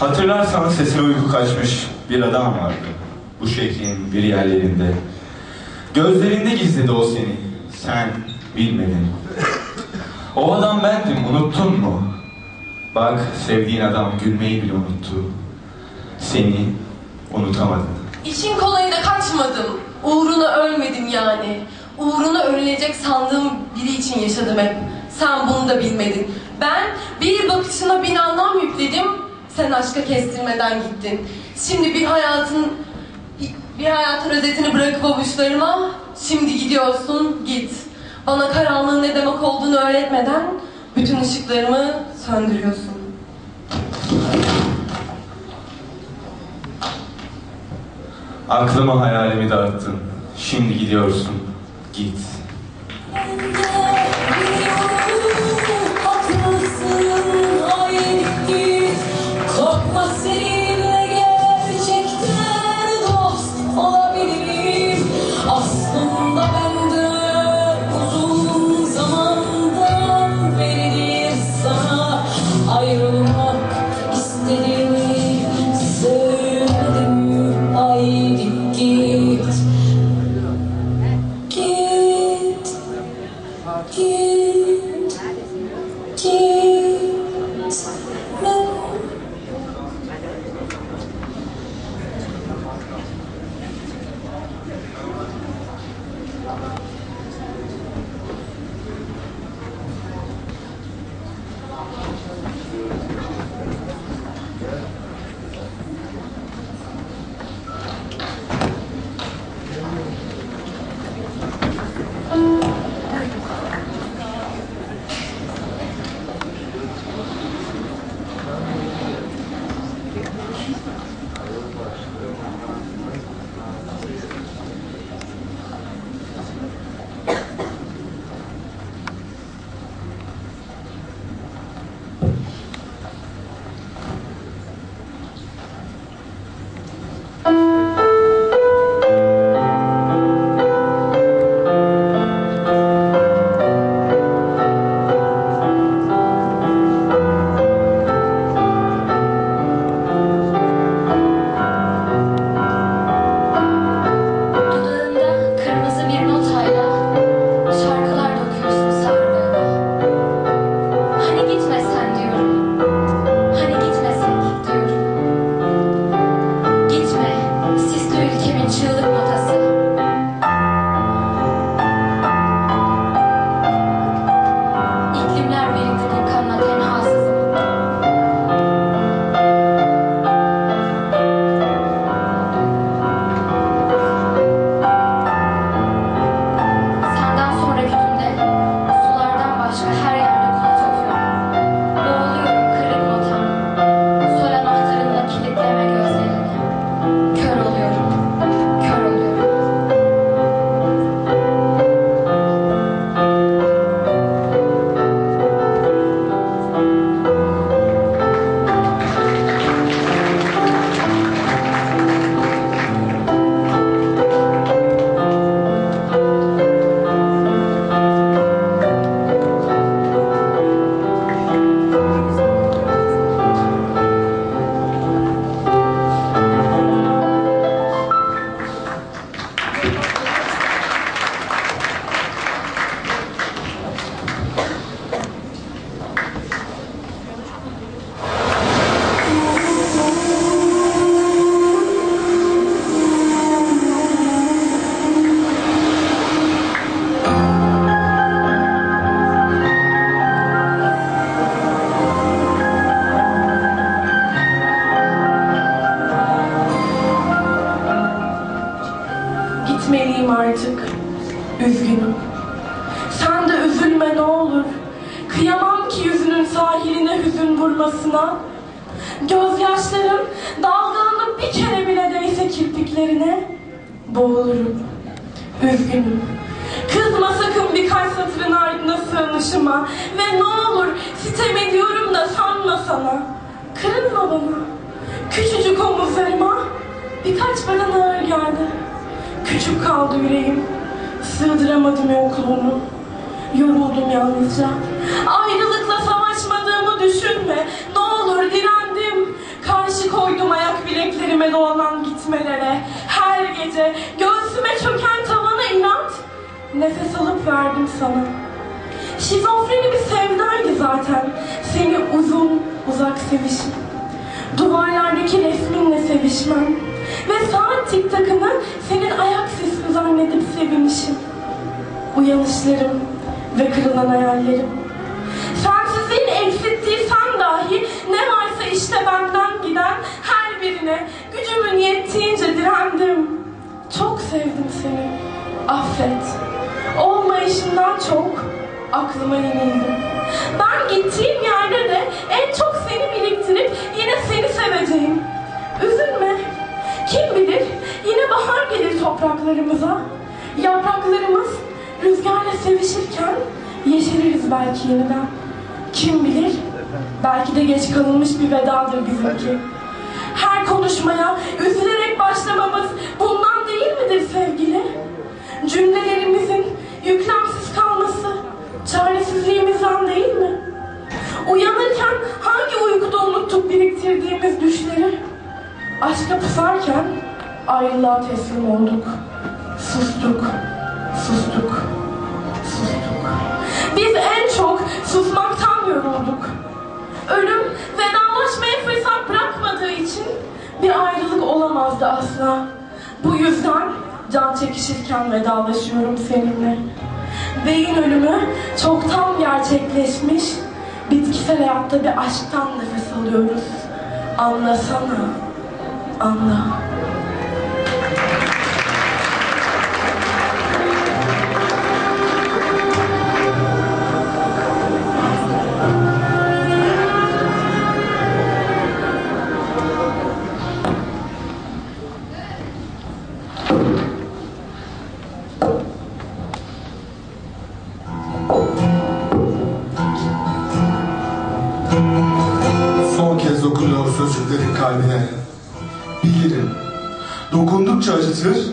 Hatırlarsanız sesine uyku kaçmış bir adam vardı. Bu şehrin bir yerlerinde. Gözlerinde gizledi o seni. Sen bilmedin. O adam bendim unuttun mu? Bak sevdiğin adam gülmeyi bile unuttu. Seni unutamadım. İşin kolayına kaçmadım. Uğruna ölmedim yani. Uğruna ölünecek sandığım biri için yaşadım hep. Sen bunu da bilmedin. Ben bir bakışına bin anlam yükledim. Sen aşka kestirmeden gittin. Şimdi bir hayatın bir hayatın özetini bırakıp avuçlarıma şimdi gidiyorsun git. Bana karanlığın ne demek olduğunu öğretmeden bütün ışıklarımı söndürüyorsun. Aklımı hayalimi dağıttın. Şimdi gidiyorsun. Git. Git sığınışıma. Ve ne olur sitem ediyorum da sanma sana. Kırılma bana. Küçücük omuzlarıma birkaç beden ağır geldi. Küçük kaldı yüreğim. Sığdıramadım yokluğunu. Yoruldum yalnızca. Ayrılıkla savaşmadığımı düşünme. Ne olur direndim. Karşı Üstüme dolanan gitmelere, her gece göğsüme çöken tavana inat, nefes alıp verdim sana. Şizofreni bir sevdaydı zaten, seni uzun uzak sevişim. Duvarlardaki resminle sevişmem ve saat tik takını senin ayak sesini zannedip sevinişim. Uyanışlarım ve kırılan hayallerim. Sensizliğin eksilttiysen dahi ne varsa işte benden giden her birine gücümün yettiğince direndim. Çok sevdim seni. Affet. Olmayışından çok aklıma yenildim. Ben gittiğim yerde de en çok seni biriktirip yine seni seveceğim. Üzülme. Kim bilir yine bahar gelir topraklarımıza. Yapraklarımız rüzgarla sevişirken yeşeririz belki yeniden. Kim bilir belki de geç kalınmış bir vedadır bizimki. Her konuşmaya teslim olduk. Sustuk, sustuk, sustuk. Biz en çok susmaktan yorulduk. Ölüm vedalaşmaya fırsat bırakmadığı için bir ayrılık olamazdı asla. Bu yüzden can çekişirken vedalaşıyorum seninle. Beyin ölümü çoktan gerçekleşmiş, bitkisel hayatta bir aşktan nefes alıyoruz. Anlasana, anla. Dokundukça acıtır,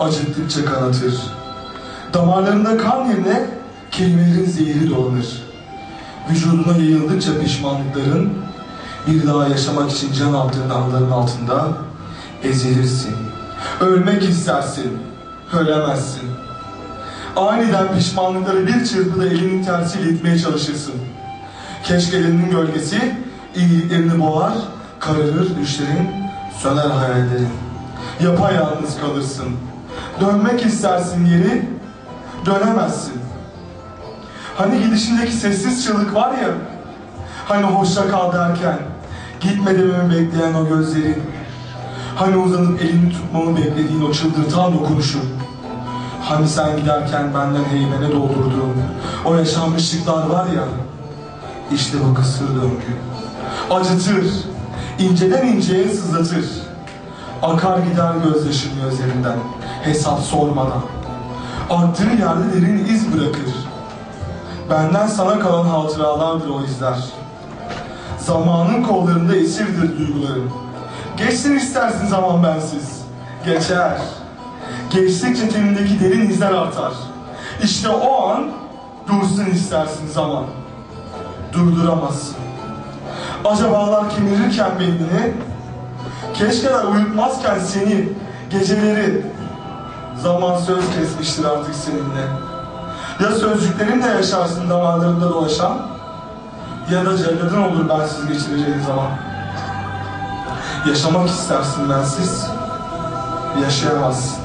acıttıkça kanatır. Damarlarında kan yerine kelimelerin zehri dolanır. Vücuduna yayıldıkça pişmanlıkların bir daha yaşamak için can aldığın anların altında ezilirsin. Ölmek istersin, ölemezsin. Aniden pişmanlıkları bir çırpıda elinin tersiyle itmeye çalışırsın. Keşke elinin gölgesi iyiliklerini boğar, kararır düşlerin, söner hayallerin. Yapayalnız kalırsın. Dönmek istersin geri, dönemezsin. Hani gidişindeki sessiz çığlık var ya, hani hoşça kal derken, gitme dememi bekleyen o gözlerin, hani uzanıp elini tutmamı beklediğin o çıldırtan dokunuşun, hani sen giderken benden heybene doldurduğun o yaşanmışlıklar var ya, işte bu kısır döngü. Acıtır, inceden inceye sızlatır. Akar gider gözyaşın gözlerinden, hesap sormadan. Arttığı yerde derin iz bırakır. Benden sana kalan hatıralardır o izler. Zamanın kollarında esirdir duygularım. Geçsin istersin zaman bensiz. Geçer. Geçtikçe tenindeki derin izler artar. İşte o an dursun istersin zaman durduramazsın. Acabalar kemirirken beynini, keşkeler uyutmazken seni, geceleri, zaman söz kesmiştir artık seninle. Ya sözcüklerinle yaşarsın damarlarında dolaşan, ya da celladın olur bensiz geçireceğin zaman. Yaşamak istersin bensiz, yaşayamazsın.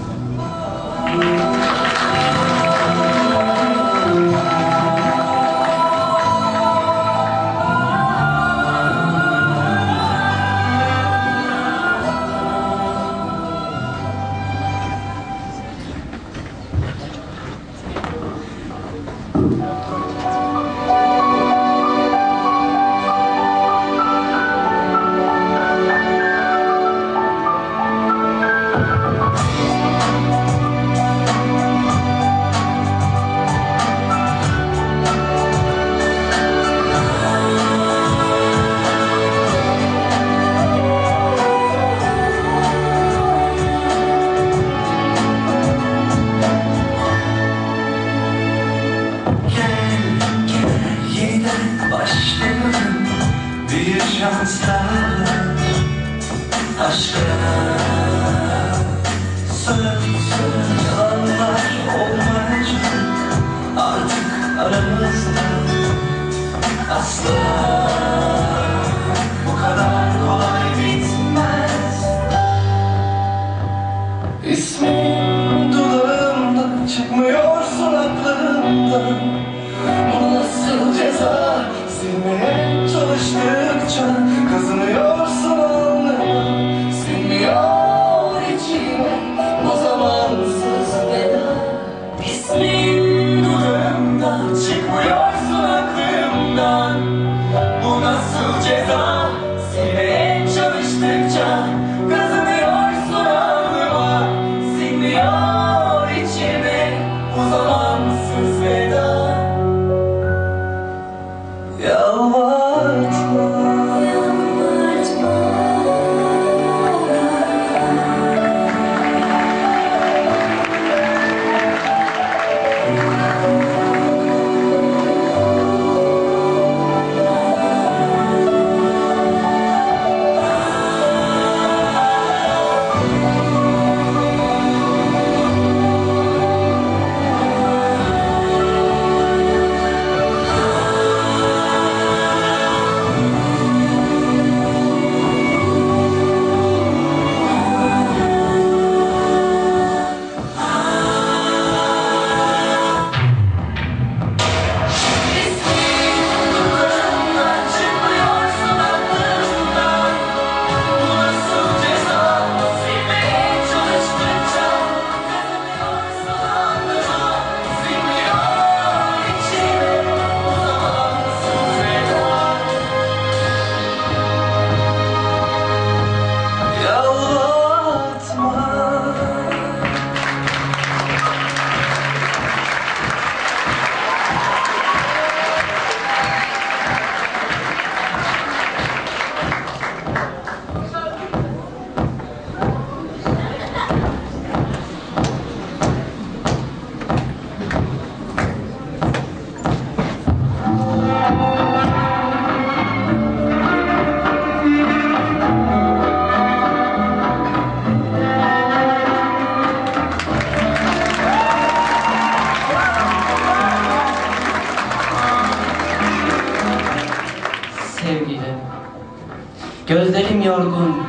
Yorgun,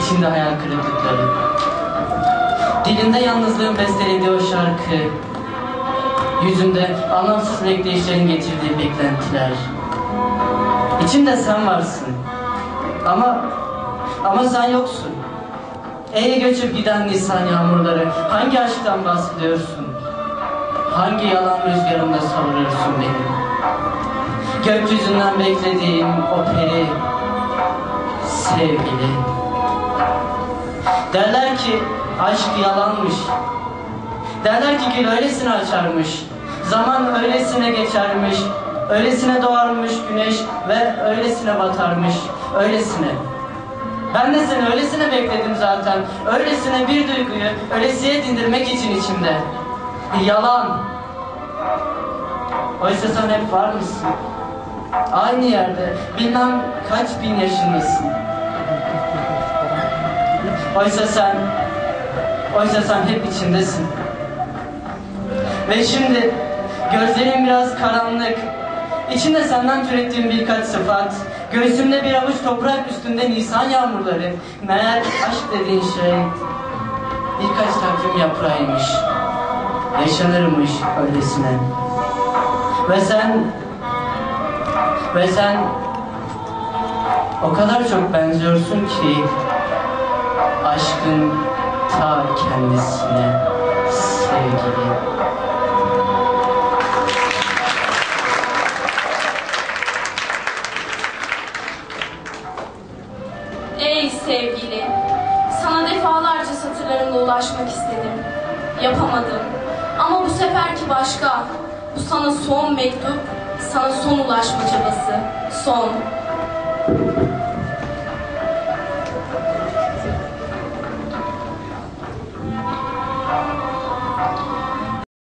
içinde hayal kırıklıkları. Dilinde yalnızlığın bestelediği o şarkı, yüzünde anlamsız bekleyişlerin getirdiği beklentiler. İçimde sen varsın. Ama ama sen yoksun. Ey göçüp giden nisan yağmurları, hangi aşktan bahsediyorsun? Hangi yalan rüzgarında savurursun beni? Gökyüzünden beklediğim o peri sevgili. Derler ki aşk yalanmış. Derler ki gül öylesine açarmış. Zaman öylesine geçermiş. Öylesine doğarmış güneş ve öylesine batarmış. Öylesine. Ben de seni öylesine bekledim zaten. Öylesine bir duyguyu öylesiye dindirmek için içimde. Yalan. Oysa sen hep var mısın? Aynı yerde bilmem kaç bin yaşındasın. Oysa sen, oysa sen hep içindesin. Ve şimdi gözlerim biraz karanlık. İçinde senden türettiğim birkaç sıfat. Göğsümde bir avuç toprak üstünde nisan yağmurları. Meğer aşk dediğin şey birkaç takvim yaprağıymış. Yaşanırmış öylesine. Ve sen ve sen o kadar çok benziyorsun ki aşkın ta kendisine sevgili. Ey sevgili, sana defalarca satırlarımla ulaşmak istedim. Yapamadım. Ama bu seferki başka. Bu sana son mektup, son ulaşma çabası. Son.